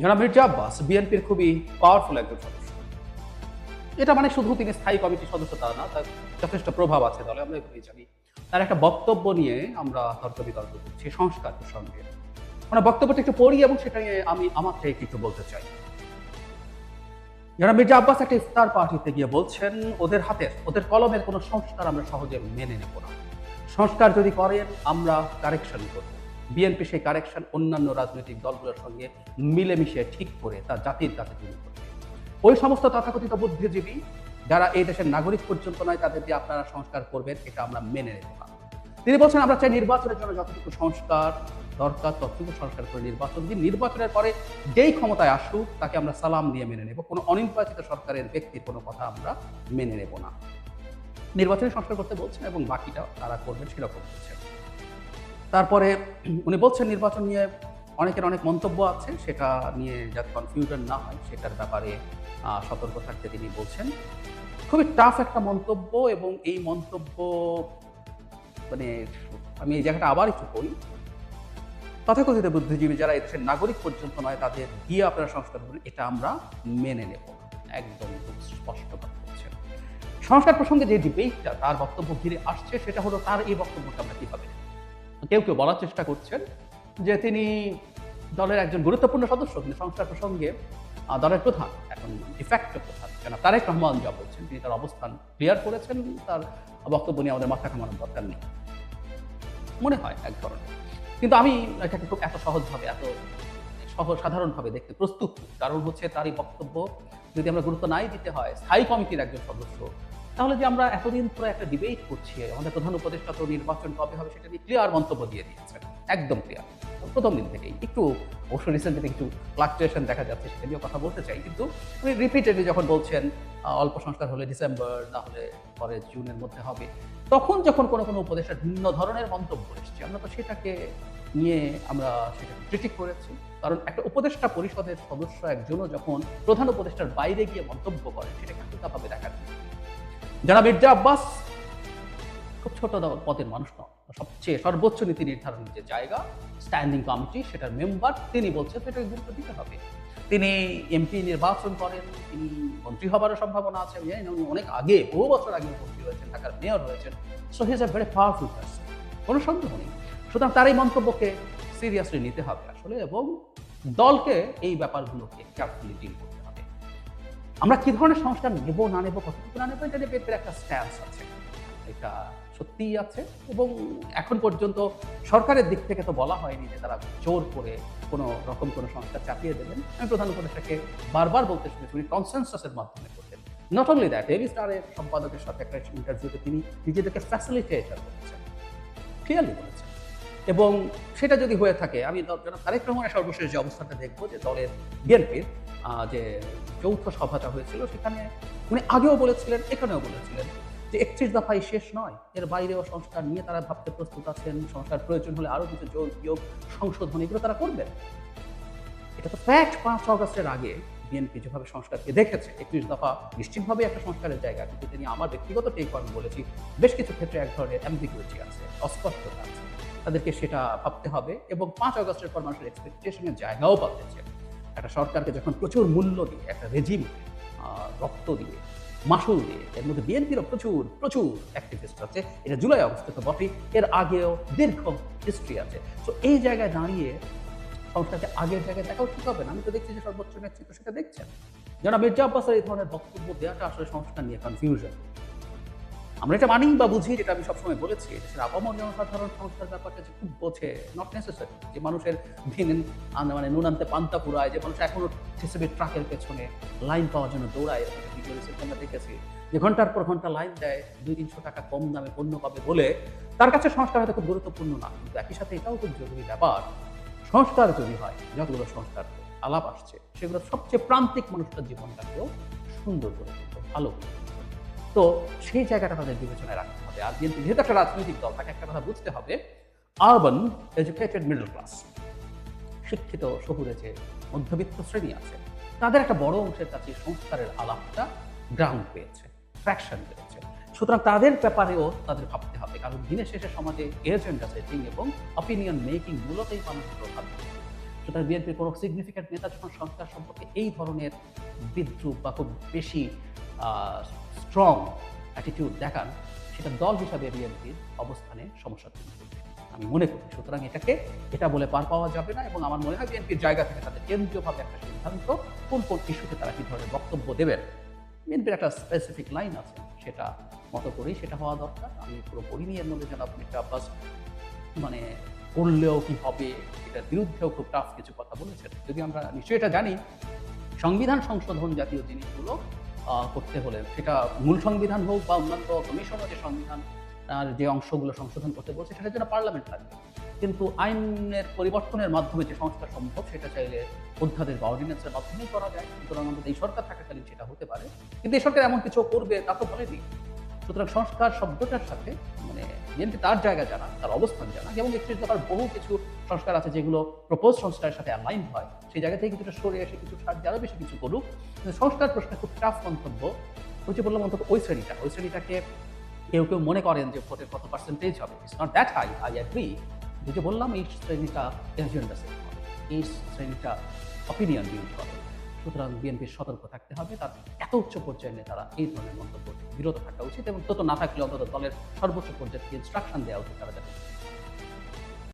জনাব মির্জা আব্বাস বিএনপির খুবই পাওয়ারফুল একজন সদস্য। এটা মানে শুধু তিনি স্থায়ী কমিটির সদস্য তা না, তার যথেষ্ট প্রভাব আছে দলে, আমরা এগুলোই জানি। তার একটা বক্তব্য নিয়ে আমরা তর্ক বিতর্ক করছি সংস্কার প্রসঙ্গে। মানে বক্তব্যটা একটু পড়ি এবং সেটা নিয়ে আমি আমার থেকে কিছু বলতে চাই। যারা মির্জা আব্বাস একটা ইফতার পার্টিতে গিয়ে বলছেন, ওদের হাতের, ওদের কলমের কোনো সংস্কার আমরা সহজে মেনে নেব না। সংস্কার যদি করেন, আমরা কারেকশন করব। বিএনপি সেই কারেকশন অন্যান্য রাজনৈতিক দলগুলোর সঙ্গে মিলেমিশে ঠিক করে তা জাতির কাছে তুলে করবে ওই সমস্ত তথাকথিত বুদ্ধিজীবী যারা এই দেশের নাগরিক পর্যন্ত নয় তাদের দিয়ে আপনারা সংস্কার করবেন, এটা আমরা মেনে নেব। না তিনি বলছেন, আমরা চাই নির্বাচনের জন্য যতটুকু সংস্কার দরকার, ততটুকু সংস্কার করে নির্বাচন দিন। নির্বাচনের পরে যেই ক্ষমতায় আসুক, তাকে আমরা সালাম দিয়ে মেনে নেব। কোনো অনির্বাচিত সরকারের ব্যক্তির কোনো কথা আমরা মেনে নেব না। নির্বাচনে সংস্কার করতে বলছেন এবং বাকিটা তারা করবেন সেরকম বলছেন তারপরে উনি বলছেন নির্বাচন নিয়ে অনেকের অনেক মন্তব্য আছে, সেটা নিয়ে যাতে কনফিউশন না হয়, সেটার ব্যাপারে সতর্ক থাকতে তিনি বলছেন। খুবই টাফ একটা মন্তব্য এবং এই মন্তব্য মানে আমি এই জায়গাটা আবার একটু করি তথাকথিত বুদ্ধিজীবী যারা এদেশের নাগরিক পর্যন্ত নয়, তাদের দিয়ে আপনারা সংস্কার করবেন এটা আমরা মেনে নেব। একদম খুব স্পষ্ট বলছেন। সংস্কার প্রসঙ্গে যে ডিবেটটা তার বক্তব্য ঘিরে আসছে, সেটা হলো তার এই বক্তব্যটা আমরা কীভাবে? কেউ কেউ বলার চেষ্টা করছেন যে তিনি দলের একজন গুরুত্বপূর্ণ সদস্য কিন্তু সংস্কার প্রসঙ্গে দলের প্রধান, এখন ডিফ্যাক্টো প্রধান। কেন তারেক রহমান যা বলছেন, তিনি তার অবস্থান ক্লিয়ার করেছেন, তার বক্তব্য নিয়ে আমাদের মাথা ঘামানোর দরকার নেই। মনে হয় এক ধরনের। কিন্তু আমি এটাকে খুব এত সহজভাবে, এত সহজ সাধারণভাবে দেখতে প্রস্তুত কারণ হচ্ছে তারই বক্তব্য যদি আমরা গুরুত্ব নাই দিতে হয়, স্থায়ী কমিটির একজন সদস্য তাহলে যে আমরা এতদিন ধরে একটা ডিবেট করছি, আমাদের প্রধান উপদেষ্টা তো নির্বাচন কবে হবে সেটা নিয়ে ক্লিয়ার মন্তব্য দিয়ে দিয়েছেন, একদম ক্লিয়ার প্রথম দিন থেকেই। একটু অবশ্য রিসেন্টলি একটু ফ্লাকচুয়েশন দেখা যাচ্ছে সেটা নিয়েও কথা বলতে চাই, কিন্তু উনি রিপিটেডলি যখন বলছেন অল্প সংস্কার হলে ডিসেম্বর, না হলে পরে জুনের মধ্যে হবে, তখন যখন কোনো কোনো উপদেষ্টা ভিন্ন ধরনের মন্তব্য এসছে, আমরা তো সেটাকে নিয়ে আমরা সেটা ক্রিটিক করেছি। কারণ একটা উপদেষ্টা পরিষদের সদস্য একজনও যখন প্রধান উপদেষ্টার বাইরে গিয়ে মন্তব্য করে সেটাকে হালকাভাবে দেখা যায়। যারা মির্জা আব্বাস, খুব ছোট পদের মানুষ নন। সবচেয়ে সর্বোচ্চ নীতি নির্ধারণের যে জায়গা স্ট্যান্ডিং কমিটি সেটার মেম্বার তিনি বলছেন সেটাকে গুরুত্ব দিতে হবে। তিনি এমপি নির্বাচন করেন, তিনি মন্ত্রী হবারও সম্ভাবনা আছে। উনি অনেক আগে, বহু বছর আগে মন্ত্রী হয়েছেন, ঢাকার মেয়র হয়েছেন। So he is a very powerful person কোনো সন্দেহ নেই। সুতরাং তার এই মন্তব্যকে সিরিয়াসলি নিতে হবে আসলে এবং দলকে এই ব্যাপারগুলোকে কেয়ারফুলি ডিল আমরা কি ধরনের সংস্কার নেব, না নেব কতটুকু না নেব, এটা নিয়ে বিএনপির একটা স্ট্যান্স আছে। এটা সত্যিই আছে এবং এখন পর্যন্ত সরকারের দিক থেকে তো বলা হয়নি যে তারা জোর করে কোনো রকম কোনো সংস্কার চাপিয়ে দেবেন। আমি প্রধান উপদেষ্টাকে বারবার বলতে শুনেছি, উনি কনসেনসাসের মাধ্যমে করতেন নট অনলি দ্যাট ডেভি স্টারের সম্পাদকের সাথে একটা ইন্টারভিউতে তিনি নিজেদেরকে ফ্যাসিলিটেটার বলেছেন ক্লিয়ারলি বলেছেন। এবং সেটা যদি হয়ে থাকে, আমি জনাব তারেক রহমানের সর্বশেষ যে অবস্থাটা দেখব, যে দলের বিএনপির যে যৌথ সভাটা হয়েছিল, সেখানে উনি আগেও বলেছিলেন, এখানেও বলেছিলেন যে একত্রিশ দফাই শেষ নয়। এর বাইরেও সংস্কার নিয়ে তারা ভাবতে প্রস্তুত আছেন, সংস্কার প্রয়োজন হলে আরও কিছু যোগ, বিয়োগ, সংশোধন এগুলো তারা করবেন। এটা তো ফ্যাক্ট পাঁচ অগস্টের আগে বিএনপি যেভাবে সংস্কারকে দেখেছে। একত্রিশ দফা নিশ্চিতভাবে একটা সংস্কারের জায়গা কিন্তু তিনি আমার ব্যক্তিগত টেক আমি বলেছি। বেশ কিছু ক্ষেত্রে এক ধরনের অ্যাম্বিগুইটি আছে, অস্পষ্টতা আছে। তাদেরকে সেটা ভাবতে হবে এবং পাঁচ আগস্টের পর মানুষের এক্সপেকটেশনের জায়গাও পাচ্ছে একটা সরকারকে যখন প্রচুর মূল্য দিয়ে, একটা রেজিম রক্ত দিয়ে, মাসুল দিয়ে, এর মধ্যে বিএনপিরও প্রচুর প্রচুর অ্যাক্টিভিস্ট আছে। এটা জুলাই অগস্টে তো বটেই, এর আগেও দীর্ঘ হিস্ট্রি আছে। তো এই জায়গায় দাঁড়িয়ে সংস্কারকে আগের জায়গায় দেখাও ঠিক হবে না। আমি তো দেখছি যে সর্বোচ্চ নেতৃত্ব সেটা দেখছেন যারা মির্জা আব্বাসের এই ধরনের বক্তব্য দেওয়াটা আসলে সংস্কার নিয়ে কনফিউশন আমরা এটা মানি বা বুঝি, যেটা আমি সবসময় বলেছি দেশের আপামর জনসাধারণ সংস্কার ব্যাপারটা যে খুব বোঝে নট নেসেসারি যে মানুষের দিন মানে নুন আনতে পান্তা পুরায় যে মানুষ এখনও টিসিবির ট্রাকের পেছনে, লাইন পাওয়ার জন্য দৌড়ায় আমরা দেখেছি। যে ঘণ্টার পর ঘণ্টা লাইন দেয়, দুই তিনশো টাকা কম দামে পণ্য পাবে বলে, তার কাছে সংস্কার হয়তো খুব গুরুত্বপূর্ণ না, কিন্তু একই সাথে এটাও খুব জরুরি ব্যাপার সংস্কার যদি হয়। যতগুলো সংস্কার আলাপ আসছে সেগুলো সবচেয়ে প্রান্তিক মানুষটার জীবনটাকেও সুন্দর করে তুলবে, ভালো করে তো সেই জায়গাটা তাদের বিবেচনায় রাখতে হবে। আর বিএনপি যেহেতু একটা রাজনৈতিক দল তাকে একটা কথা বুঝতে হবে আরবান এডুকেটেড মিডল ক্লাস শিক্ষিত শহুরে যে মধ্যবিত্ত শ্রেণি আছে তাদের একটা বড় অংশের কাছে সংস্কারের আলাপটা গ্রাউন্ড পেয়েছে। ট্র্যাকশন পেয়েছে সুতরাং তাদের ব্যাপারেও তাদের ভাবতে হবে। কারণ দিনের শেষে সমাজে এজেন্ডা সেটিং এবং অপিনিয়ন মেকিং মূলতই মানুষ প্রভাব সুতরাং বিএনপির কোনো সিগনিফিক্যান্ট নেতা যখন সংস্কার সম্পর্কে এই ধরনের বিদ্রুপ বা খুব বেশি স্ট্রং অ্যাটিটিউড দেখান, সেটা দল হিসাবে বিএনপির অবস্থানে সমস্যা তৈরি আমি মনে করি, সুতরাং এটাকে, এটা বলে পার পাওয়া যাবে না এবং আমার মনে হয় বিএনপির জায়গা থেকে তাদের কেন্দ্রীয়ভাবে একটা সিদ্ধান্ত কোন কোন ইস্যুতে তারা কী ধরনের বক্তব্য দেবেন। বিএনপির একটা স্পেসিফিক লাইন আছে। সেটা মতো করেই সেটা হওয়া দরকার। আমি পুরো পড়িনি এর মধ্যে যেন আপনি একটা আব্বাস মানে করলেও কি হবে এটার বিরুদ্ধেও খুব টাফ কিছু কথা বলেছেন। যদি আমরা নিশ্চয়ই এটা জানি, সংবিধান সংশোধন জাতীয় জিনিসগুলো করতে হলে সেটা মূল সংবিধান হোক বা অন্যান্য কমিশনও যে সংবিধান আর যে অংশগুলো সংশোধন করতে বলছে, সেটার জন্য পার্লামেন্ট লাগবে কিন্তু আইনের পরিবর্তনের মাধ্যমে যে সংস্কার সম্ভব, সেটা চাইলে অধ্যাদেশ বা অর্ডিন্যান্সের মাধ্যমেই করা যায়। সুতরাং আমাদের এই সরকার থাকাকালীন সেটা হতে পারে। কিন্তু এই সরকার এমন কিছু করবে তা তো বলেনি। সুতরাং সংস্কার শব্দটার সাথে মানে বিএনপি তার জায়গা জানা, তার অবস্থান জানা, এবং একত্রিশ দফার বহু কিছু সংস্কার আছে যেগুলো প্রপোজ সংস্কারের সাথে অ্যালাইন হয়। সেই জায়গা থেকে কিছুটা সরে এসে কিছু ছাড় আরও বেশি কিছু করুক। সংস্কার প্রশ্নে খুব টাফ মন্তব্য। যে বললাম অন্তত ওই শ্রেণীটা। ওই শ্রেণীটাকে কেউ কেউ মনে করেন যে ভোটের কত পার্সেন্টেজ হবে। It's not that high I agree ওই যে বললাম, এই শ্রেণীটা এজেন্ডা সেট এই শ্রেণীটা অপিনিয়ন বিল্ড করে সুতরাং বিএনপির সতর্ক থাকতে হবে। তার এত উচ্চ পর্যায়ে তারা এই ধরনের মন্তব্য বিরত থাকা উচিত এবং তত না থাকলে অন্তত দলের সর্বোচ্চ পর্যায়ে ইনস্ট্রাকশন দেওয়া উচিত তারা যাতে